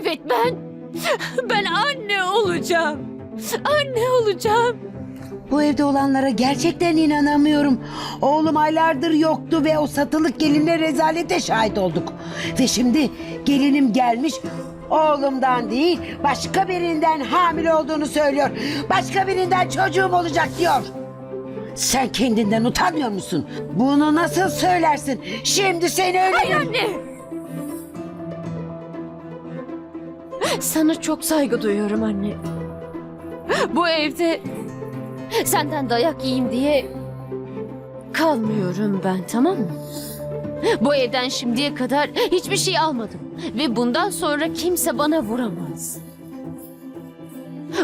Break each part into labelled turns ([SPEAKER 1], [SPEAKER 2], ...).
[SPEAKER 1] Evet ben, ben anne olacağım. Anne olacağım.
[SPEAKER 2] Bu evde olanlara gerçekten inanamıyorum. Oğlum aylardır yoktu ve o satılık gelinle rezalete şahit olduk. Ve şimdi gelinim gelmiş oğlumdan değil başka birinden hamile olduğunu söylüyor. Başka birinden çocuğum olacak diyor. Sen kendinden utanmıyor musun? Bunu nasıl söylersin? Şimdi seni
[SPEAKER 1] Hayır
[SPEAKER 2] öyle...
[SPEAKER 1] anne. Sana çok saygı duyuyorum anne. Bu evde senden dayak yiyeyim diye kalmıyorum ben tamam mı? Bu evden şimdiye kadar hiçbir şey almadım. Ve bundan sonra kimse bana vuramaz.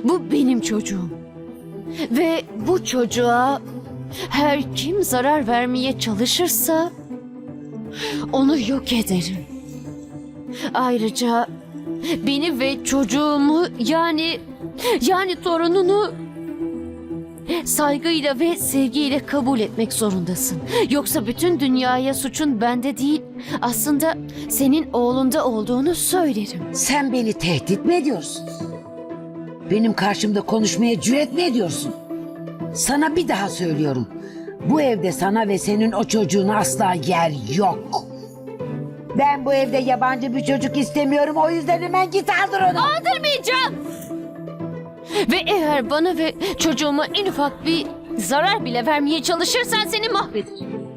[SPEAKER 1] Bu benim çocuğum. Ve bu çocuğa her kim zarar vermeye çalışırsa onu yok ederim. Ayrıca beni ve çocuğumu yani yani torununu saygıyla ve sevgiyle kabul etmek zorundasın. Yoksa bütün dünyaya suçun bende değil, aslında senin oğlunda olduğunu söylerim.
[SPEAKER 2] Sen beni tehdit mi ediyorsun? Benim karşımda konuşmaya cüret mi ediyorsun? Sana bir daha söylüyorum. Bu evde sana ve senin o çocuğuna asla yer yok. Ben bu evde yabancı bir çocuk istemiyorum. O yüzden hemen git aldır onu.
[SPEAKER 1] Aldırmayacağım. Ve eğer bana ve çocuğuma en ufak bir zarar bile vermeye çalışırsan seni mahvederim.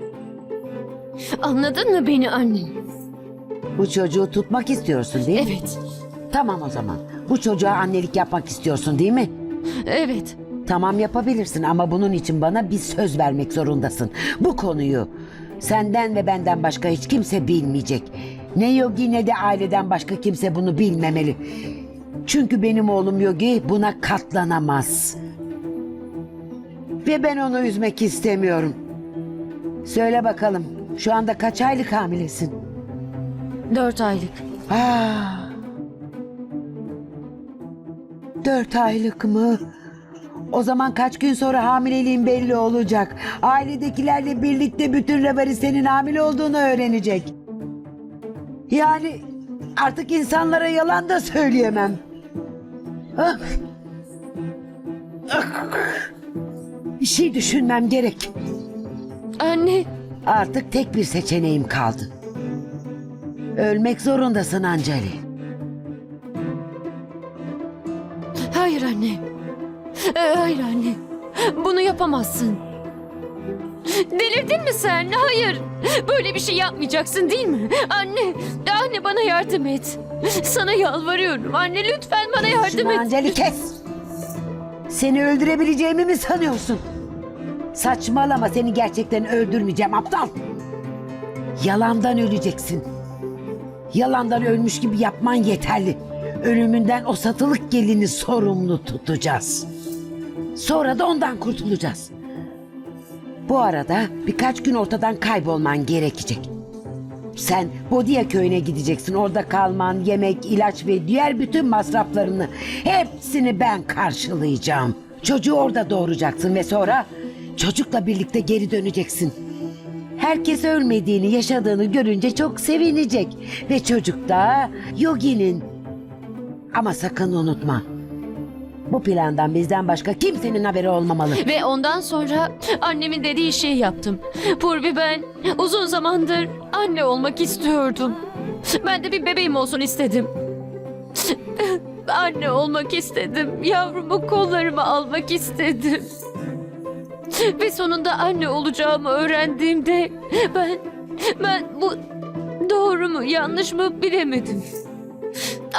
[SPEAKER 1] Anladın mı beni anne?
[SPEAKER 2] Bu çocuğu tutmak istiyorsun değil mi?
[SPEAKER 1] Evet,
[SPEAKER 2] Tamam o zaman. Bu çocuğa annelik yapmak istiyorsun değil mi?
[SPEAKER 1] evet.
[SPEAKER 2] Tamam yapabilirsin ama bunun için bana bir söz vermek zorundasın. Bu konuyu senden ve benden başka hiç kimse bilmeyecek. Ne Yogi ne de aileden başka kimse bunu bilmemeli. Çünkü benim oğlum Yogi buna katlanamaz. Ve ben onu üzmek istemiyorum. Söyle bakalım şu anda kaç aylık hamilesin?
[SPEAKER 1] Dört aylık.
[SPEAKER 2] Aa, dört aylık mı? O zaman kaç gün sonra hamileliğin belli olacak. Ailedekilerle birlikte bütün Revari senin hamile olduğunu öğrenecek. Yani artık insanlara yalan da söyleyemem. Ah. Ah. Bir şey düşünmem gerek.
[SPEAKER 1] Anne,
[SPEAKER 2] Artık tek bir seçeneğim kaldı. Ölmek zorundasın Anceli.
[SPEAKER 1] hayır anne. Ee, Hayır anne. Bunu yapamazsın. Delirdin mi sen? Hayır. Böyle bir şey yapmayacaksın değil mi? Anne, anne bana yardım et. Sana yalvarıyorum. Anne lütfen bana yardım et.
[SPEAKER 2] Anceli kes. Seni öldürebileceğimi mi sanıyorsun? Saçmalama seni gerçekten öldürmeyeceğim aptal. Yalandan öleceksin. Yalandan ölmüş gibi yapman yeterli. Ölümünden o satılık gelini sorumlu tutacağız. Sonra da ondan kurtulacağız. Bu arada birkaç gün ortadan kaybolman gerekecek. Sen Bodia köyüne gideceksin. Orada kalman, yemek, ilaç ve diğer bütün masraflarını hepsini ben karşılayacağım. Çocuğu orada doğuracaksın ve sonra çocukla birlikte geri döneceksin. Herkes ölmediğini, yaşadığını görünce çok sevinecek. Ve çocuk da Yogi'nin. Ama sakın unutma. Bu plandan bizden başka kimsenin haberi olmamalı.
[SPEAKER 1] Ve ondan sonra annemin dediği şeyi yaptım. Purvi ben uzun zamandır anne olmak istiyordum. Ben de bir bebeğim olsun istedim. Anne olmak istedim. Yavrumu kollarıma almak istedim. Ve sonunda anne olacağımı öğrendiğimde ben ben bu doğru mu yanlış mı bilemedim.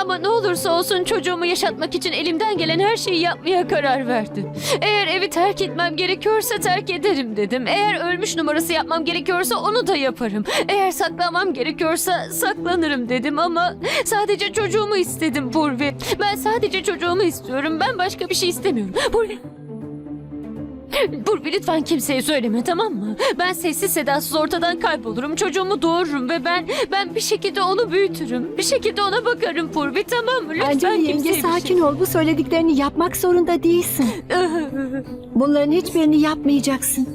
[SPEAKER 1] Ama ne olursa olsun çocuğumu yaşatmak için elimden gelen her şeyi yapmaya karar verdim. Eğer evi terk etmem gerekiyorsa terk ederim dedim. Eğer ölmüş numarası yapmam gerekiyorsa onu da yaparım. Eğer saklanmam gerekiyorsa saklanırım dedim ama sadece çocuğumu istedim Purvi. Ben sadece çocuğumu istiyorum. Ben başka bir şey istemiyorum. Purvi. Purvi lütfen kimseye söyleme tamam mı? Ben sessiz sedasız ortadan kaybolurum. Çocuğumu doğururum ve ben ben bir şekilde onu büyütürüm. Bir şekilde ona bakarım Purvi tamam mı? Lütfen
[SPEAKER 3] Anceli yenge
[SPEAKER 1] kimseye bir şey-
[SPEAKER 3] sakin ol. Bu söylediklerini yapmak zorunda değilsin. Bunların hiçbirini yapmayacaksın.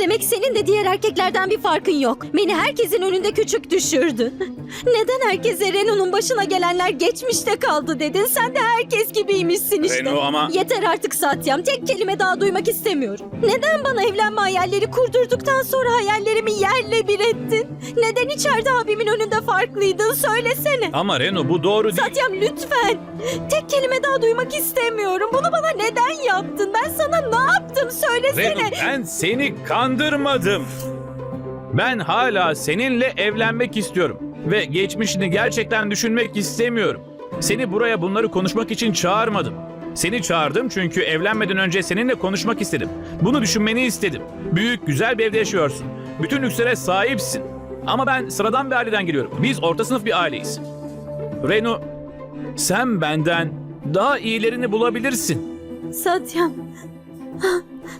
[SPEAKER 4] Demek senin de diğer erkeklerden bir farkın yok. Beni herkesin önünde küçük düşürdün. Neden herkese Renu'nun başına gelenler geçmişte kaldı dedin? Sen de herkes gibiymişsin işte.
[SPEAKER 5] Renu ama-
[SPEAKER 4] Yeter artık Satyam. Tek kelime daha duymak istemiyorum. Neden bana evlenme hayalleri kurdurduktan sonra hayallerimi yerle bir ettin? Neden içeride abimin önünde farklıydın? Söylesene.
[SPEAKER 5] Ama Renu bu doğru değil.
[SPEAKER 4] Satyam lütfen. Tek kelime daha duymak istemiyorum. Bunu bana neden yaptın? Ben sana ne yaptım? Söylesene.
[SPEAKER 5] Renu ben seni kandırmadım. Ben hala seninle evlenmek istiyorum. Ve geçmişini gerçekten düşünmek istemiyorum. Seni buraya bunları konuşmak için çağırmadım. Seni çağırdım çünkü evlenmeden önce seninle konuşmak istedim. Bunu düşünmeni istedim. Büyük, güzel bir evde yaşıyorsun. Bütün lükslere sahipsin. Ama ben sıradan bir aileden geliyorum. Biz orta sınıf bir aileyiz. Renu, sen benden daha iyilerini bulabilirsin.
[SPEAKER 4] Satyam.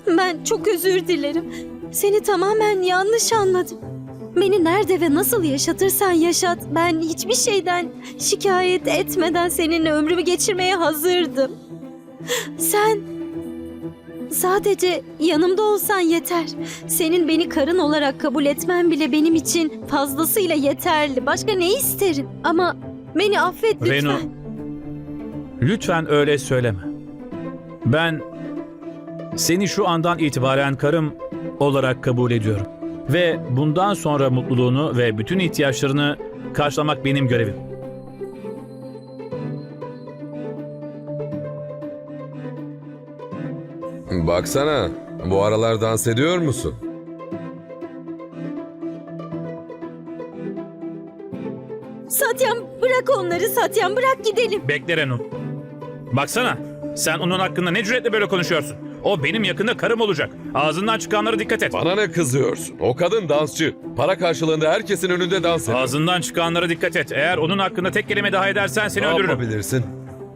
[SPEAKER 4] Ben çok özür dilerim. Seni tamamen yanlış anladım. Beni nerede ve nasıl yaşatırsan yaşat. Ben hiçbir şeyden şikayet etmeden seninle ömrümü geçirmeye hazırdım. Sen sadece yanımda olsan yeter. Senin beni karın olarak kabul etmen bile benim için fazlasıyla yeterli. Başka ne isterim? Ama beni affet lütfen.
[SPEAKER 5] Renu, lütfen öyle söyleme. Ben seni şu andan itibaren karım olarak kabul ediyorum. Ve bundan sonra mutluluğunu ve bütün ihtiyaçlarını karşılamak benim görevim.
[SPEAKER 6] Baksana, bu aralar dans ediyor musun?
[SPEAKER 4] Satyam bırak onları Satyam bırak gidelim.
[SPEAKER 5] Bekle Renu. Baksana, sen onun hakkında ne cüretle böyle konuşuyorsun? O benim yakında karım olacak. Ağzından çıkanlara dikkat et.
[SPEAKER 6] Bana ne kızıyorsun? O kadın dansçı. Para karşılığında herkesin önünde dans ediyor.
[SPEAKER 5] Ağzından çıkanlara dikkat et. Eğer onun hakkında tek kelime daha edersen seni
[SPEAKER 6] ne
[SPEAKER 5] öldürürüm.
[SPEAKER 6] yapabilirsin?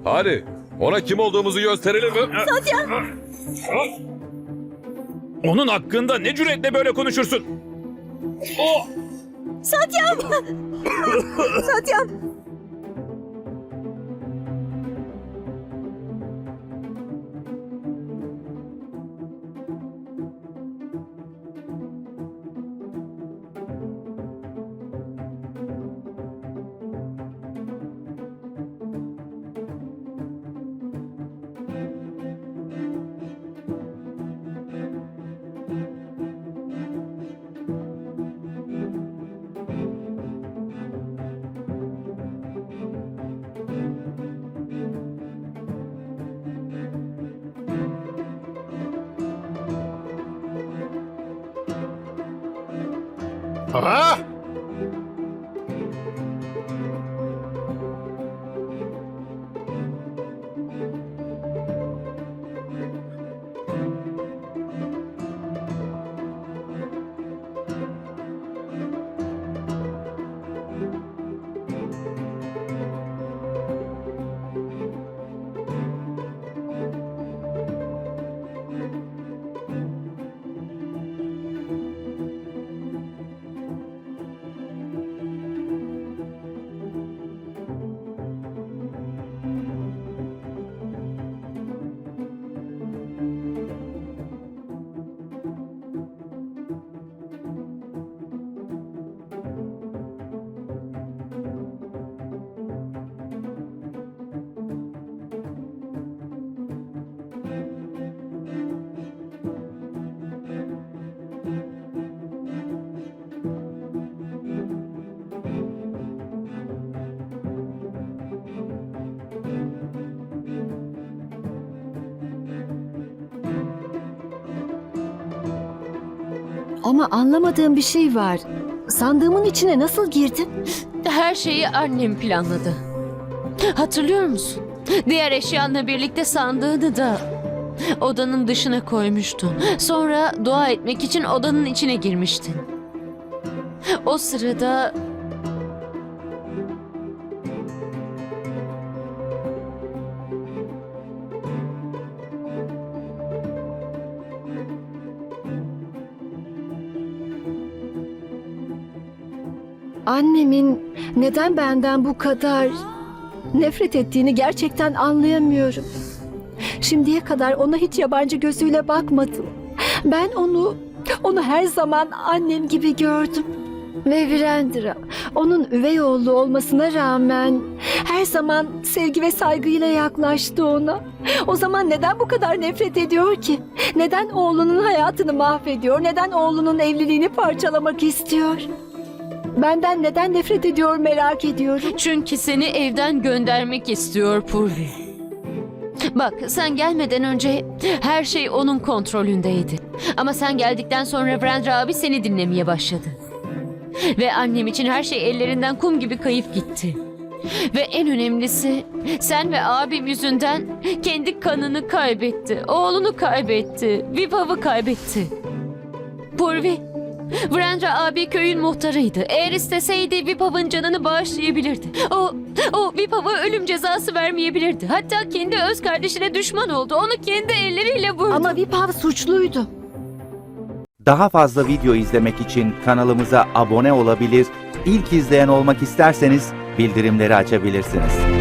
[SPEAKER 6] Hadi, ona kim olduğumuzu gösterelim mi?
[SPEAKER 5] Onun hakkında ne cüretle böyle konuşursun?
[SPEAKER 4] Satyam! Satyam!
[SPEAKER 3] Ama anlamadığım bir şey var. Sandığımın içine nasıl girdin?
[SPEAKER 1] Her şeyi annem planladı. Hatırlıyor musun? Diğer eşyanla birlikte sandığını da odanın dışına koymuştu. Sonra dua etmek için odanın içine girmiştin. O sırada
[SPEAKER 3] Annemin neden benden bu kadar nefret ettiğini gerçekten anlayamıyorum. Şimdiye kadar ona hiç yabancı gözüyle bakmadım. Ben onu Onu her zaman annem gibi gördüm. Ve Virendra, onun üvey oğlu olmasına rağmen her zaman sevgi ve saygıyla yaklaştı ona. O zaman neden bu kadar nefret ediyor ki? Neden oğlunun hayatını mahvediyor? Neden oğlunun evliliğini parçalamak istiyor? Benden neden nefret ediyor merak ediyorum.
[SPEAKER 1] Çünkü seni evden göndermek istiyor Purvi. Bak sen gelmeden önce her şey onun kontrolündeydi. Ama sen geldikten sonra Brandra abi seni dinlemeye başladı. Ve annem için her şey ellerinden kum gibi kayıp gitti. Ve en önemlisi sen ve abim yüzünden kendi kanını kaybetti. Oğlunu kaybetti. Vipav'ı kaybetti. Purvi, Vrendra abi köyün muhtarıydı. Eğer isteseydi Vipav'ın canını bağışlayabilirdi. O, o Vipav'a ölüm cezası vermeyebilirdi. Hatta kendi öz kardeşine düşman oldu. Onu kendi elleriyle vurdu.
[SPEAKER 3] Ama Vipav suçluydu.
[SPEAKER 7] Daha fazla video izlemek için kanalımıza abone olabilir, ilk izleyen olmak isterseniz bildirimleri açabilirsiniz.